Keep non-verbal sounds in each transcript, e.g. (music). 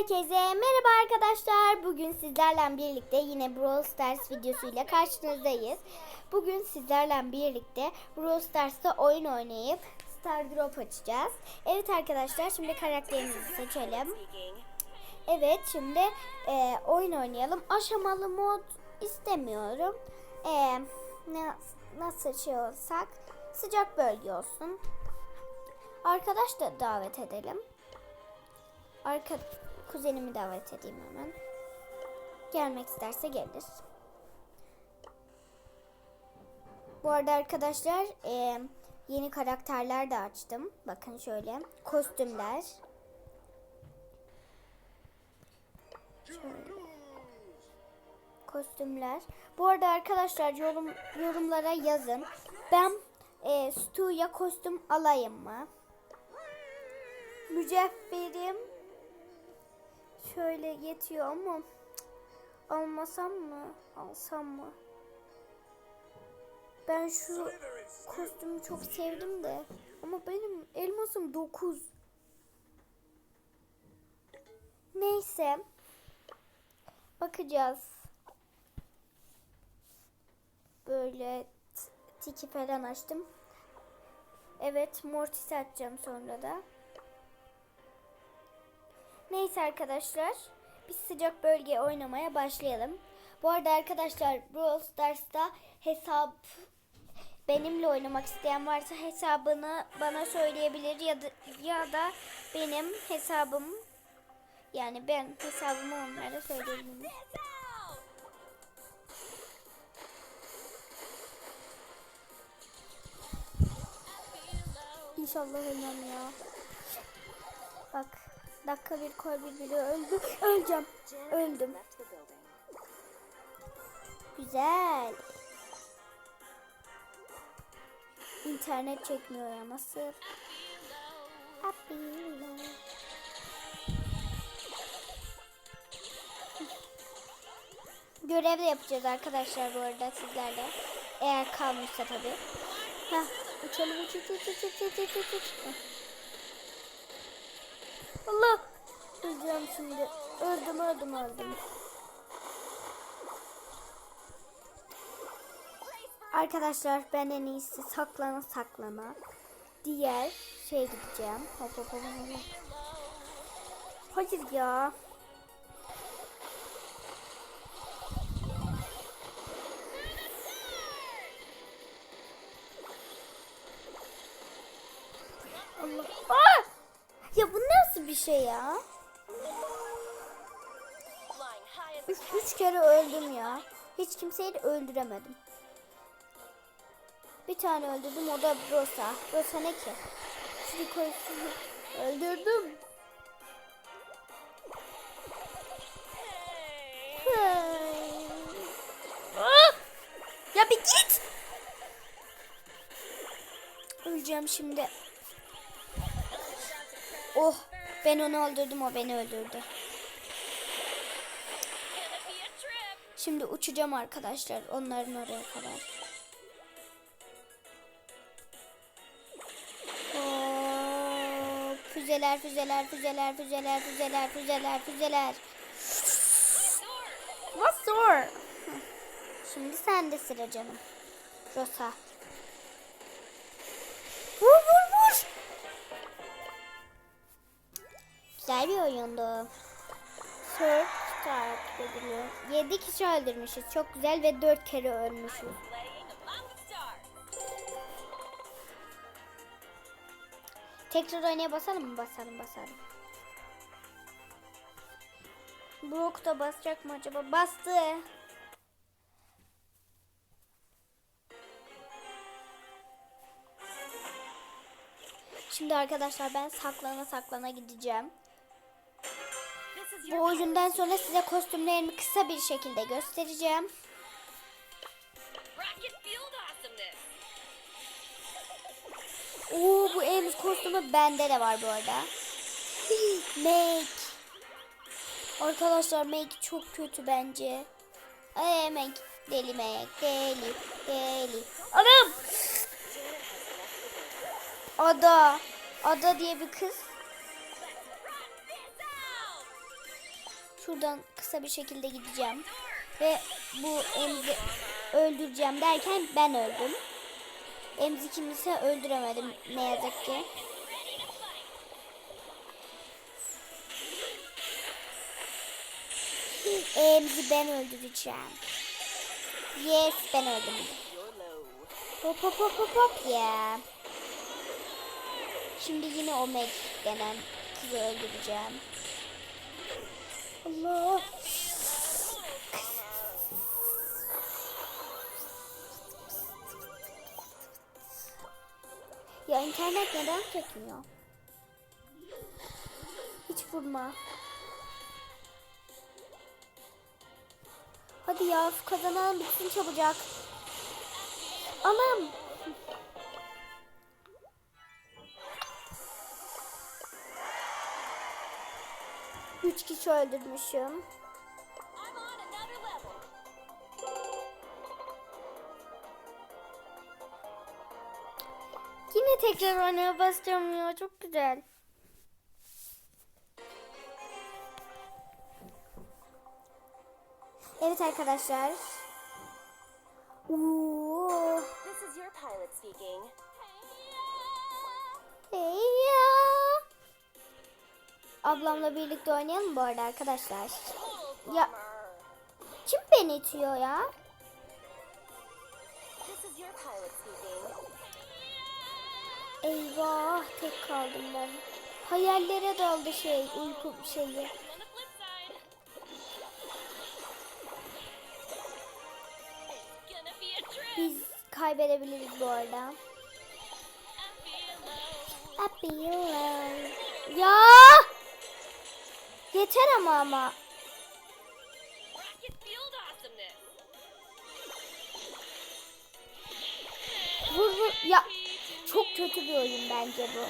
Herkese merhaba arkadaşlar. Bugün sizlerle birlikte yine Brawl Stars videosuyla karşınızdayız. Bugün sizlerle birlikte Brawl Stars'ta oyun oynayıp Star Drop açacağız. Evet arkadaşlar şimdi karakterimizi seçelim. Evet şimdi e, oyun oynayalım. Aşamalı mod istemiyorum. E, ne, nasıl şey olsak sıcak bölge olsun. Arkadaş da davet edelim. Arka kuzenimi davet edeyim hemen. Gelmek isterse gelir. Bu arada arkadaşlar e, yeni karakterler de açtım. Bakın şöyle kostümler. Şöyle. Kostümler. Bu arada arkadaşlar yorum yorumlara yazın. Ben e, Stu'ya kostüm alayım mı? Mücevherim şöyle yetiyor ama almasam mı? Alsam mı? Ben şu kostümü çok sevdim de ama benim elmasım 9. Neyse. Bakacağız. Böyle tiki falan açtım. Evet, Mortis açacağım sonra da. Neyse arkadaşlar. Biz sıcak bölge oynamaya başlayalım. Bu arada arkadaşlar Brawl Stars'ta hesap benimle oynamak isteyen varsa hesabını bana söyleyebilir ya da ya da benim hesabım yani ben hesabımı onlara söyleyebilirim. İnşallah ölmem ya. Bak dakika bir kol birbiri öldü. Öleceğim. Öldüm. Güzel. İnternet çekmiyor ya nasıl? Görev de yapacağız arkadaşlar bu arada sizlerle. Eğer kalmışsa tabii. Heh, uçalım uç uç uç uç uç uç uç. Allah! Öleceğim şimdi. Öldüm öldüm öldüm. Arkadaşlar ben en iyisi saklana saklana diğer şey gideceğim. Hop hop hop hop. Hayır ya. Allah. Aa! Nasıl bir şey ya? Üç, üç kere öldüm ya. Hiç kimseyi de öldüremedim. Bir tane öldürdüm o da Rosa. Rosa ne ki? Siliko'yu (laughs) öldürdüm. Ya bir git. Öleceğim şimdi. Oh ben onu öldürdüm o beni öldürdü. Şimdi uçacağım arkadaşlar onların oraya kadar. Füzeler, füzeler, füzeler, füzeler, füzeler, füzeler, füzeler. What's door? Şimdi sen de sıra canım. Rosa. Güzel bir oyundu. Third start ediliyor. 7 kişi öldürmüşüz. Çok güzel ve 4 kere ölmüşüz. Tekrar oynaya basalım mı? Basalım basalım. Brock da basacak mı acaba? Bastı. Şimdi arkadaşlar ben saklana saklana gideceğim. Bu oyundan sonra size kostümlerimi kısa bir şekilde göstereceğim. Oo bu Ems kostümü bende de var bu arada. Make. Arkadaşlar Make çok kötü bence. Ay Make. Deli Make. Deli. Deli. Anam. Ada. Ada diye bir kız. Şuradan kısa bir şekilde gideceğim. Ve bu Emzi öldüreceğim derken ben öldüm. Emzi kimse öldüremedim ne yazık ki. Emzi ben öldüreceğim. Yes ben öldüm. Hop hop hop hop hop ya. Şimdi yine o Meg denen kızı öldüreceğim. İnternet neden çekmiyor? Hiç vurma. Hadi ya şu kazanalım bitsin çabucak. Anam. Üç kişi öldürmüşüm. Tekrar oynaya basacağım ya çok güzel. Evet arkadaşlar. Oo. This is your pilot speaking. Hey ya. Ablamla birlikte oynayalım bu arada arkadaşlar. Ya kim beni itiyor ya? This is your pilot speaking. Eyvah tek kaldım ben. Hayallere daldı şey uyku şeyi. Biz kaybedebiliriz bu arada. Ya! Yeter ama ama. Vur vur. Ya çok kötü bir oyun bence bu.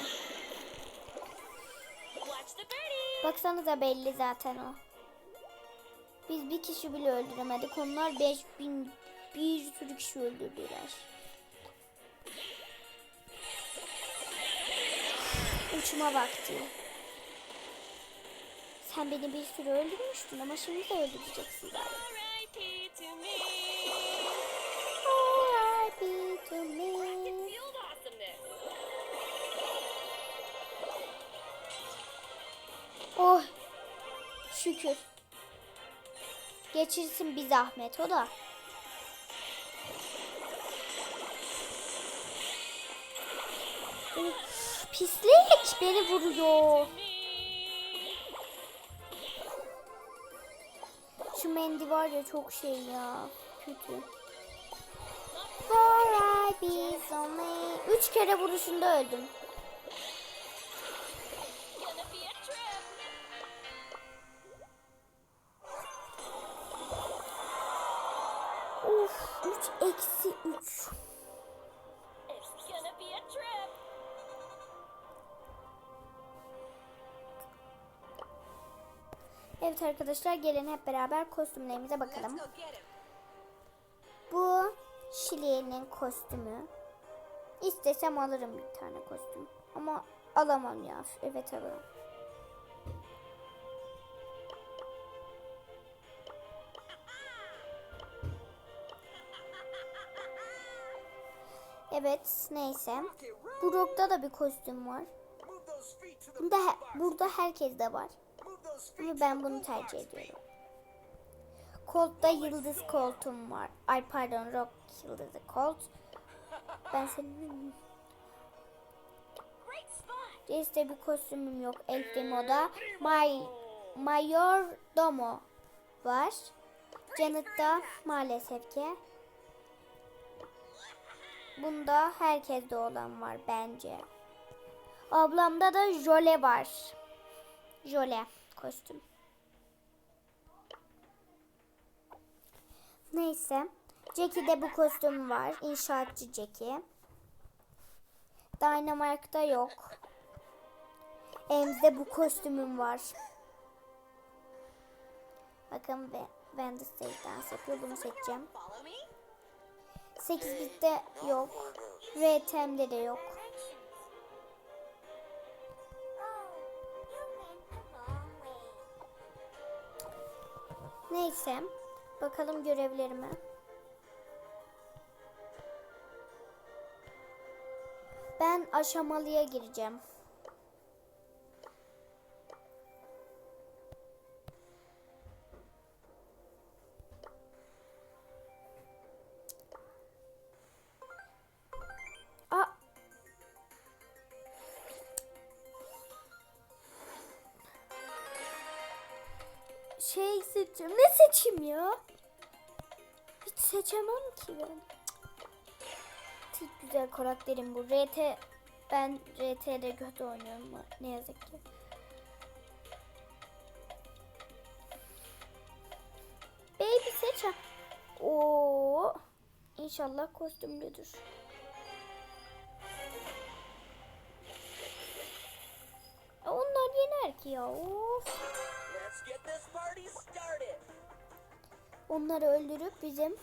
Baksanıza belli zaten o. Biz bir kişi bile öldüremedik. Onlar 5000 bir sürü kişi öldürdüler. Uçma vakti. Sen beni bir sürü öldürmüştün ama şimdi de öldüreceksin galiba. Şükür. Geçirsin bir zahmet o da. Pislik beni vuruyor. Şu mendi var ya çok şey ya. Kötü. Üç kere vuruşunda öldüm. 3 eksi 3. It's gonna be a trip. Evet arkadaşlar gelin hep beraber kostümlerimize bakalım. Bu Şili'nin kostümü. İstesem alırım bir tane kostüm. Ama alamam ya. Evet alamam. Evet neyse. Brock'ta da bir kostüm var. Bunda, he- burada herkes de var. Ama ben bunu tercih ediyorum. Colt'ta yıldız koltum var. Ay pardon rock yıldızı Colt. Ben senin. Jace'de bir kostümüm yok. El Primo'da. My, Mayor Domo var. Janet'ta maalesef ki. Bunda herkeste olan var bence. Ablamda da Jole var. Jole kostüm. Neyse. Jackie'de bu kostüm var. İnşaatçı Jackie. Dynamite'da yok. Emz'de bu kostümüm var. Bakın ben, ben de stage dans yapıyor. Bunu seçeceğim. Follow me. 8 bitte yok. RTM'de de yok. Neyse. Bakalım görevlerime. Ben aşamalıya gireceğim. Şey seçeceğim. Ne seçeyim ya? Hiç seçemem ki ben. Tek güzel karakterim bu. RT ben RT'de kötü oynuyorum ne yazık ki. Baby seç. Oo. İnşallah kostümlüdür. Onlar yener ki ya. Of. Onları öldürüp bizim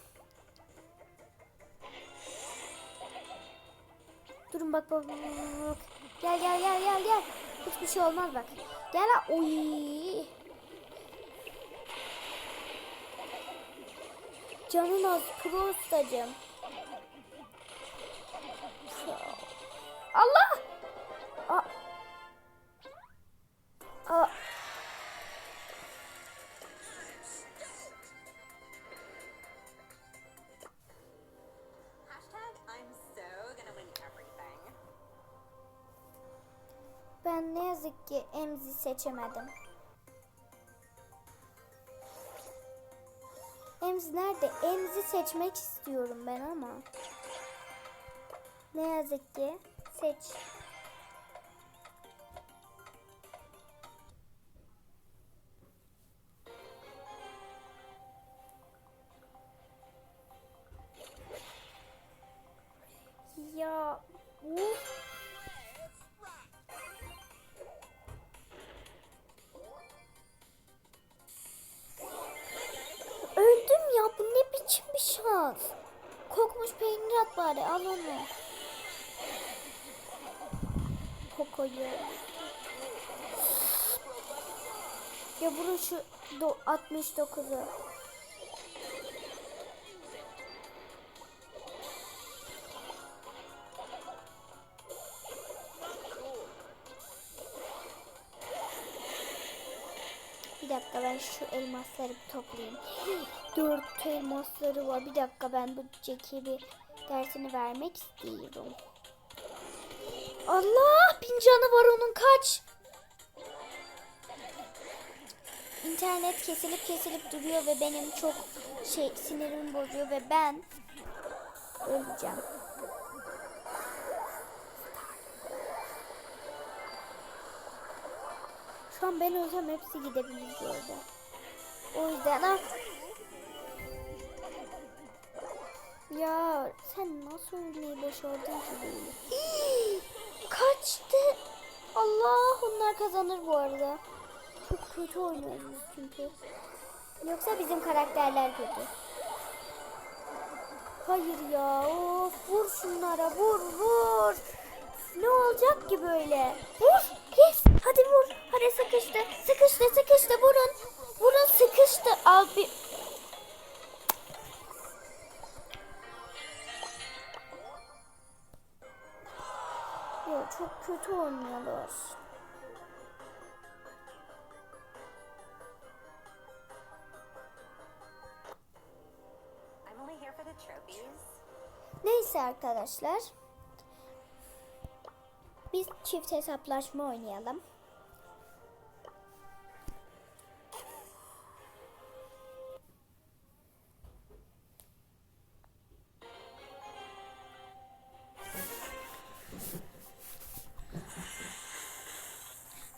Durun bak bak bak. Gel gel gel gel gel. Hiçbir şey olmaz bak. Gel ha. Oy. Canın az pro ustacım. Allah! Ben ne yazık ki Emzi seçemedim. Emzi nerede? Emzi seçmek istiyorum ben ama. Ne yazık ki seç. Kokoyu. Ya bunun şu do 69'u. Bir dakika ben şu elmasları toplayayım. (gasps) Dört elmasları var. Bir dakika ben bu Jack'e bir dersini vermek istiyorum. Allah bin canı var onun kaç. İnternet kesilip kesilip duruyor ve benim çok şey sinirimi bozuyor ve ben öleceğim. Şu an ben ölsem hepsi gidebilir bu arada. O yüzden ah. Ya sen nasıl ölmeyi başardın ki böyle? Kaçtı. Allah onlar kazanır bu arada. Çok kötü oynuyoruz çünkü. Yoksa bizim karakterler kötü. Hayır ya. Of vur şunlara vur vur. Ne olacak ki böyle? Vur. Yes. Hadi vur. Hadi sıkıştı. Sıkıştı sıkıştı vurun. Vurun sıkıştı. Al bir. Kötü trophies. Neyse arkadaşlar. Biz çift hesaplaşma oynayalım.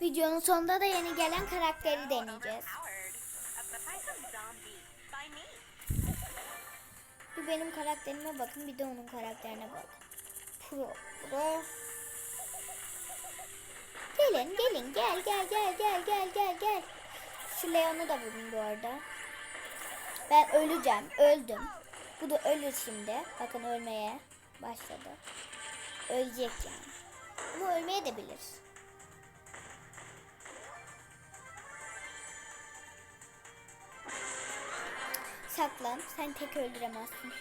Videonun sonunda da yeni gelen karakteri deneyeceğiz. Bir benim karakterime bakın bir de onun karakterine bakın. Pro. Pro. Gelin gelin gel gel gel gel gel gel gel. Şu Leon'u da vurun bu arada. Ben öleceğim. Öldüm. Bu da ölür şimdi. Bakın ölmeye başladı. Ölecek yani. Ama ölmeye de bilir. Saklan. Sen tek öldüremezsin.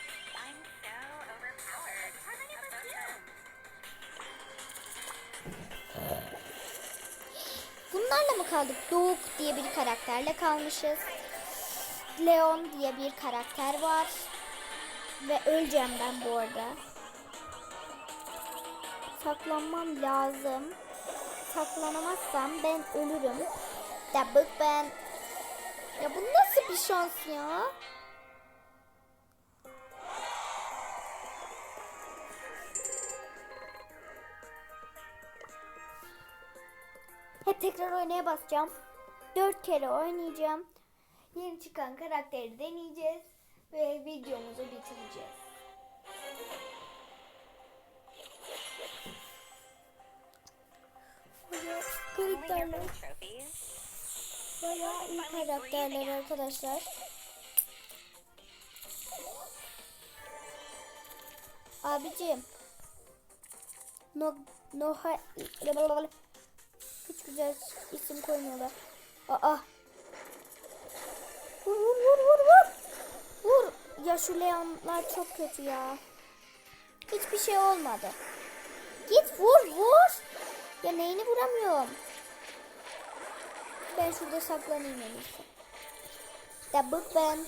Bunlarla mı kaldık? Doğuk diye bir karakterle kalmışız. Leon diye bir karakter var. Ve öleceğim ben bu arada. Saklanmam lazım. Saklanamazsam ben ölürüm. Bak ben. Ya bu nasıl bir şans ya? Tekrar oynaya basacağım. Dört kere oynayacağım. Yeni çıkan karakteri deneyeceğiz. Ve videomuzu bitireceğiz. Karakterler bayağı iyi karakterler arkadaşlar. Abicim. No, hiç güzel isim koymuyorlar. Aa. Vur vur vur vur vur. Vur. Ya şu Leonlar çok kötü ya. Hiçbir şey olmadı. Git vur vur. Ya neyini vuramıyorum. Ben şurada saklanayım en iyisi. Bak ben.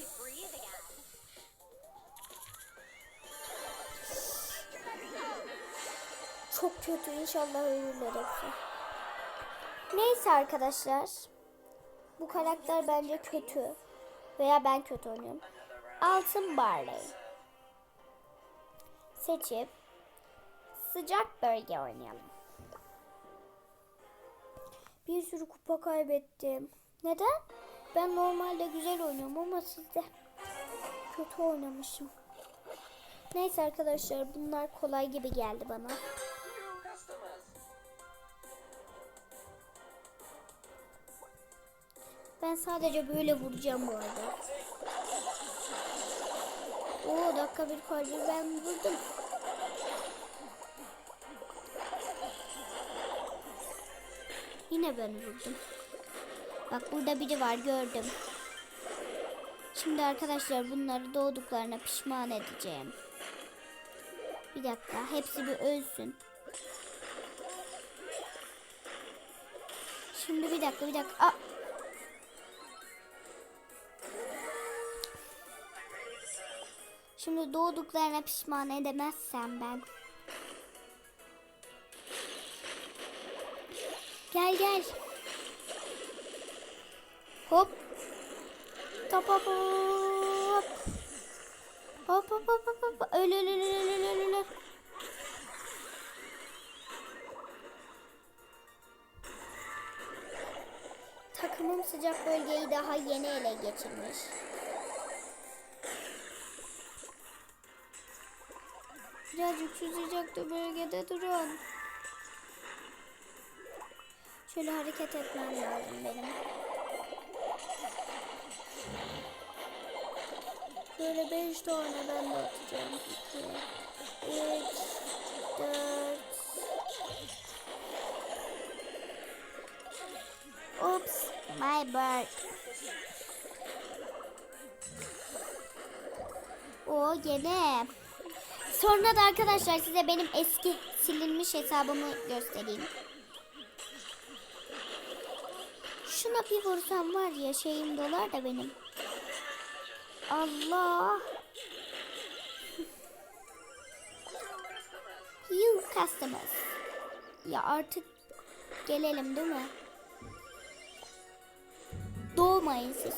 Çok kötü inşallah ölürler hepsi. Neyse arkadaşlar. Bu karakter bence kötü. Veya ben kötü oynuyorum. Altın Barley. Seçip sıcak bölge oynayalım. Bir sürü kupa kaybettim. Neden? Ben normalde güzel oynuyorum ama sizde kötü oynamışım. Neyse arkadaşlar bunlar kolay gibi geldi bana. Ben sadece böyle vuracağım bu arada. Oo dakika bir kalbi ben vurdum. Yine ben vurdum. Bak burada biri var gördüm. Şimdi arkadaşlar bunları doğduklarına pişman edeceğim. Bir dakika hepsi bir ölsün. Şimdi bir dakika bir dakika. Aa, Şimdi doğduklarına pişman edemezsem ben. Gel gel. Hop. Top hop hop. Hop hop hop hop hop. Öl öl öl öl öl öl öl. Takımım sıcak bölgeyi daha yeni ele geçirmiş. Birazcık şu sıcakta bölgede durun. Şöyle hareket etmem lazım benim. Şöyle beş tane ben de atacağım. İki, üç, dört. Oops, my bird. O gene. Sonra da arkadaşlar size benim eski silinmiş hesabımı göstereyim. Şuna bir vursam var ya şeyim dolar da benim. Allah. (laughs) You customers. Ya artık gelelim değil mi? Doğmayın siz.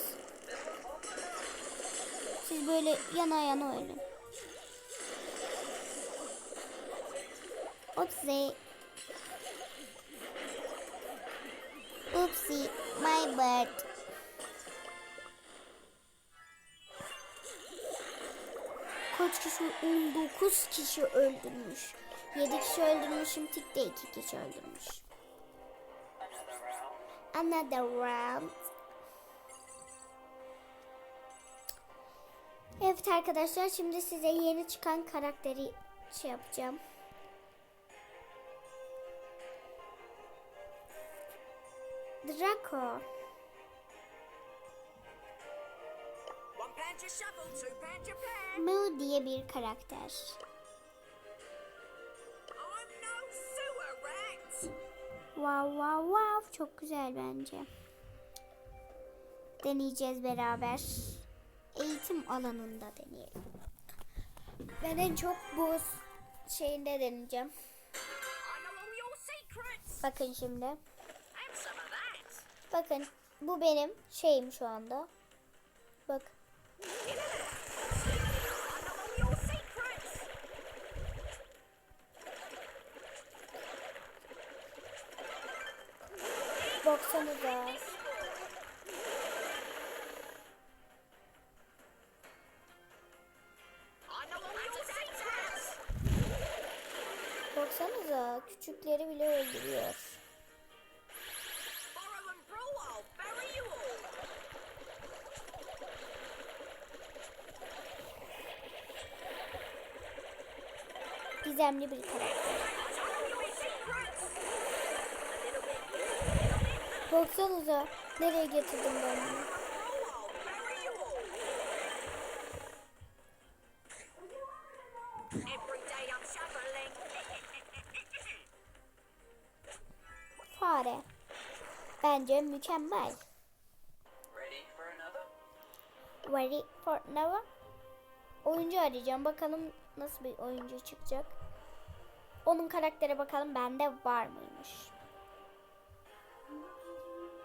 Siz böyle yana yana oynayın. Oopsie. Oopsie, my bird. Kaç kişi? 19 kişi öldürmüş. 7 kişi öldürmüşüm. Tik de 2 kişi öldürmüş. Another round. Evet arkadaşlar şimdi size yeni çıkan karakteri şey yapacağım. Plan. Moo diye bir karakter. Wow wow wow çok güzel bence. Deneyeceğiz beraber. Eğitim alanında deneyelim. Ben en çok bu şeyinde deneyeceğim. Bakın şimdi. Bakın bu benim şeyim şu anda. Bak. Baksanıza. Gizemli bir karakter. I know your secrets. Baksanıza nereye getirdim ben bunu. Fare. Bence mükemmel. Ready for another? Oyuncu arayacağım. Bakalım nasıl bir oyuncu çıkacak. Onun karaktere bakalım bende var mıymış.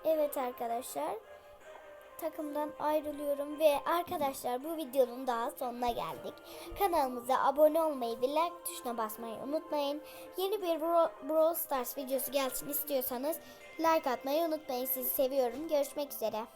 Evet arkadaşlar. Takımdan ayrılıyorum ve arkadaşlar bu videonun daha sonuna geldik. Kanalımıza abone olmayı ve like tuşuna basmayı unutmayın. Yeni bir Bro- Brawl Stars videosu gelsin istiyorsanız like atmayı unutmayın. Sizi seviyorum. Görüşmek üzere.